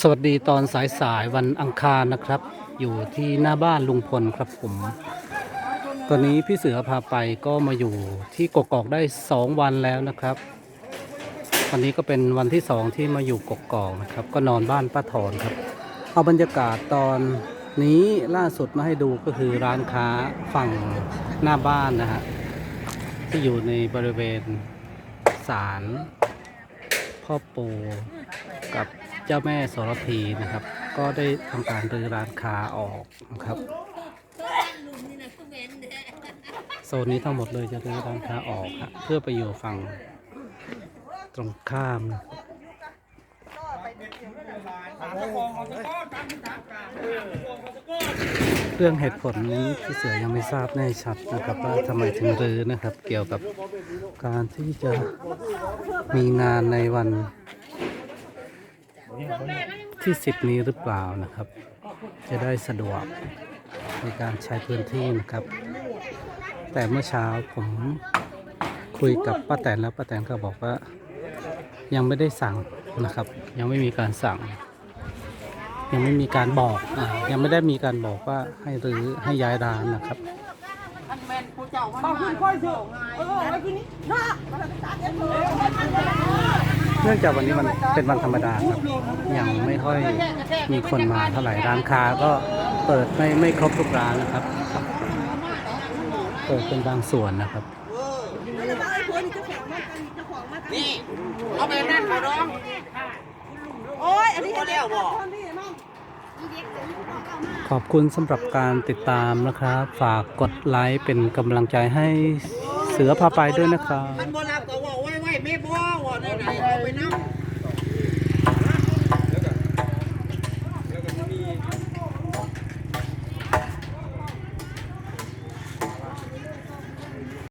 สวัสดีตอนสายสายๆวันอังคารนะครับ อยู่ที่หน้าบ้านลุงพลครับผม ตอนนี้พี่เสือพาไปก็มาอยู่ที่กกอกได้สองวันแล้วนะครับ วันนี้ก็เป็นวันที่สองที่มาอยู่กกอกนะครับ ก็นอนบ้านป้าถอนครับ เอาบรรยากาศตอนนี้ล่าสุดมาให้ดูก็คือร้านค้าฝั่งหน้าบ้านนะฮะที่อยู่ในบริเวณศาล พ่อปู่กับเจ้าแม่โสระพีนะครับ ก็ได้ทำการรื้อร้านค้าออกนะครับ โซนนี้ทั้งหมดเลยจะรื้อร้านค้าออกฮะเพื่อไปอยู่ฝั่งตรงข้ามนะเเรื่องเหตุผลนี้พี่เสือยังไม่ทราบแน่ชัดนะครับว่าทำไมถึงรื้อนะครับ เกี่ยวกับการที่จะมีงานในวันที่สิบนี้หรือเปล่านะครับ จะได้สะดวกในการใช้พื้นที่นะครับ แต่เมื่อเช้าผมคุยกับป้าแตนแล้วป้าแตนก็บอกว่า ยังไม่ได้สั่งนะครับ ยังไม่มีการสั่ง ยังไม่มีการบอกอ่ายังไม่ได้มีการบอกว่าให้รื้อให้ย้ายร้านนะครับ เนื่องจากวันนี้มันเป็นวันธรรมดาครับ ยังไม่ค่อยมีคนมาเท่าไหร่ร้านค้าก็เปิดไม่ไม่ครบทุกร้านนะครับ เปิดเป็นบางส่วนนะครับ นี่เอาไปนั่นมาร้องโอ้ยอันนี้พอแล้วบ่คนนี้มั่ง ขอบคุณสำหรับการติดตามนะครับ ฝากกดไลค์เป็นกำลังใจให้เสือพาไปด้วยนะครับ มันโบราณก็ว่าไว้ไว้ไม่บ่ว่าเนี่ยไหนเอาไปนั่ง